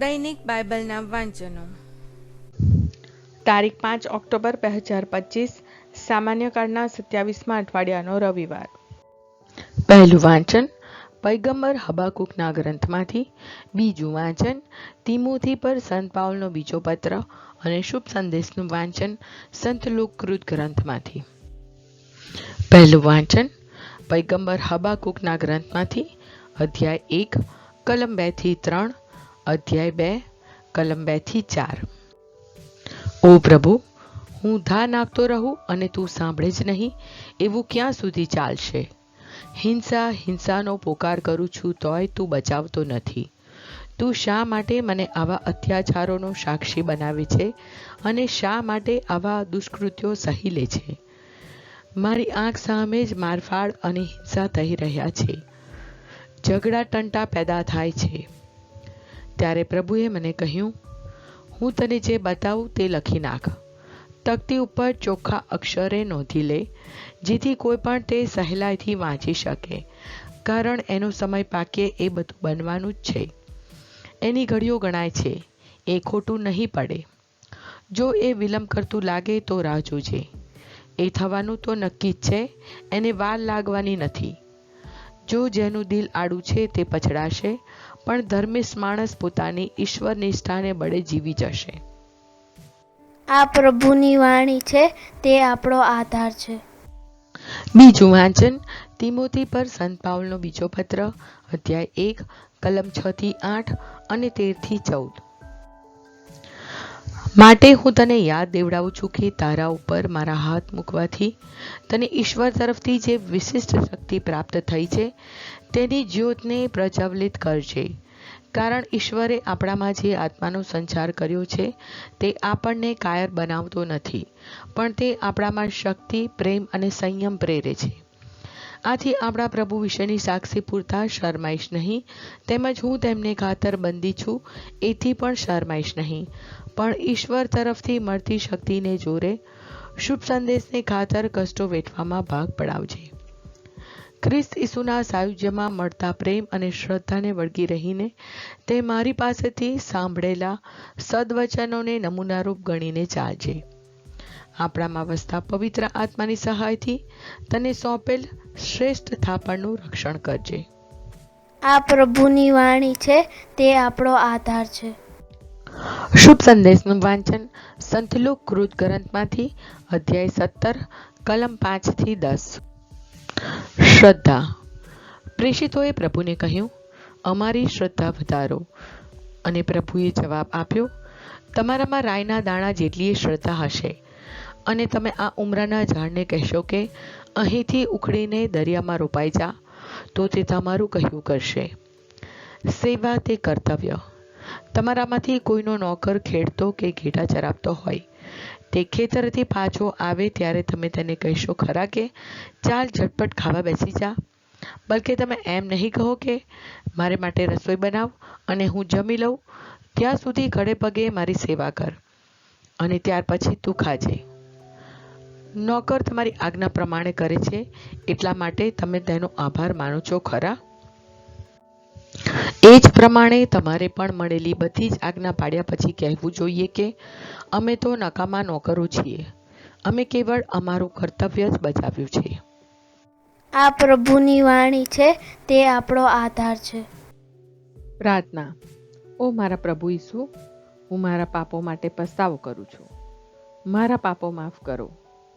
દૈનિક બાઇબલના વાંચનો. તારીખ પાંચ ઓક્ટોબર બે હજાર પચીસ, સામાન્ય કાળના સત્યાવીસમાં અઠવાડિયાનો રવિવાર. પહેલું વાંચન, પૈગંબર હબાકુકના ગ્રંથમાંથી. બીજું વાંચન, તિમુથી પર સંત પાઉલનો બીજો પત્ર અને શુભ સંદેશનું વાંચન સંત લોકકૃત ગ્રંથમાંથી. પહેલું વાંચન, પૈગંબર હબાકુકના ગ્રંથમાંથી, અધ્યાય એક, કલમ બેથી ત્રણ અધ્યાય બે, કલમ બેથી ચાર. ઓ પ્રભુ, હું ધા નાખતો રહું અને તું સાંભળે જ નહીં, એવું ક્યાં સુધી ચાલશે? હિંસા, હિંસાનો પોકાર કરું છું તોય તું બચાવતો નથી. તું શા માટે મને આવા અત્યાચારોનો સાક્ષી બનાવે છે અને શા માટે આવા દુષ્કૃત્યો સહી લે છે? મારી આંખ સામે જ મારફાડ અને હિંસા થઈ રહ્યા છે. ઝઘડા, ટંટા પેદા થાય છે. ત્યારે પ્રભુએ મને કહ્યું, હું તને જે બતાવું તે લખી નાખ. તકતી ઉપર ચોખ્ખા અક્ષરે નોંધી લે, જેથી કોઈ પણ તે સહેલાઈથી વાંચી શકે, કારણ એનો સમય પાકે એ બધું બનવાનું જ છે. એની ઘડીઓ ગણાય છે, એ ખોટું નહીં પડે. જો એ વિલંબ કરતું લાગે તો રાહ જોજે. એ થવાનું તો નક્કી જ છે, એને વાર લાગવાની નથી. જો જેનું દિલ આડું છે તે પછડાશે પણ ધર્મિષ્ઠ માણસ પોતાની ઈશ્વર નિષ્ઠાને બળે જીવી જશે. આ પ્રભુની વાણી છે તે આપણો આધાર છે. બીજું વાંચન તિમોથી પર સંત પાઉલનો બીજો પત્ર અધ્યાય એક કલમ છ થી આઠ અને તેરથી ચૌદ. માટે હું તને યાદ દેવડાવું છું કે તારા ઉપર મારા હાથ મૂકવાથી તને ઈશ્વર તરફથી જે વિશિષ્ટ શક્તિ પ્રાપ્ત થઈ છે, તેની જ્યોતને પ્રજ્વલિત કરજે. કારણ ઈશ્વરે આપણામાં જે આત્માનો સંચાર કર્યો છે, તે આપણને કાયર બનાવતો નથી, પણ તે આપણામાં શક્તિ, પ્રેમ અને સંયમ પ્રેરે છે. આથી આપણા પ્રભુ વિશેની સાક્ષી પૂરતા શરમાઈશ નહીં. તેમજ હું તેમને ખાતર બંદી છું, એથી પણ શરમાઈશ નહીં. પણ ઈશ્વર તરફથી મળતી શક્તિને જોરે, શુભ સંદેશને ખાતર કષ્ટો વેઠવામાં ભાગ પડાવજે. ખ્રિસ્ત ઈસુના સાયુજ્યમાં મળતા પ્રેમ અને શ્રદ્ધાને વળગી રહીને, તે મારી પાસેથી સાંભળેલા સદવચનોને નમૂનારૂપ ગણીને ચાલજે. આપણામાં વસતા પવિત્ર આત્માની સહાયથી તને સોંપેલ શ્રેષ્ઠ થાપણનું રક્ષણ કરજે. આ પ્રભુની વાણી છે તે આપણો આધાર છે. શુભ સંદેશનું વાંચન સંતલોક કૃત ગ્રંથમાંથી અધ્યાય સત્તર કલમ પાંચથી દસ. શ્રદ્ધા. પ્રેષિતોએ પ્રભુને કહ્યું અમારી શ્રદ્ધા વધારો. અને પ્રભુએ જવાબ આપ્યો તમારામાં રાયના દાણા જેટલી શ્રદ્ધા હશે અને તમે આ ઉમરાના ઝાડને કહેશો કે અહીંથી ઉખડીને દરિયામાં રોપાઈ જા, તો તે તમારું કહ્યું કરશે. સેવા તે કર્તવ્ય. તમારામાંથી કોઈનો નોકર ખેડતો કે ઘેટા ચરાવતો હોય. તે ખેતરથી પાછો આવે ત્યારે તમે તેને કહેશો ખરા કે, ચાલ ઝટપટ ખાવા બેસી જા. બલકે તમે એમ નહીં કહો કે, મારે માટે રસોઈ બનાવ અને હું જમી લઉં. ત્યાં સુધી ઘડે પગે મારી સેવા કર. અને ત્યાર પછી તું ખાજે. નોકર તમારી આજ્ઞા પ્રમાણે કરે છે એટલા માટે તમે તેનો આભાર માનો છો ખરા? એ જ પ્રમાણે તમારે પણ મળેલી બધી જ આજ્ઞા પાડ્યા પછી કહેવું જોઈએ કે અમે તો નકામા નોકરો છીએ. અમે કેવળ અમારું કર્તવ્ય જ બજાવ્યું છે. આ પ્રભુની વાણી છે તે આપણો આધાર છે. પ્રાર્થના. ઓ મારા પ્રભુ ઈસુ હું મારા પાપો માટે પસ્તાવો કરું છું. મારા પાપો માફ કરો.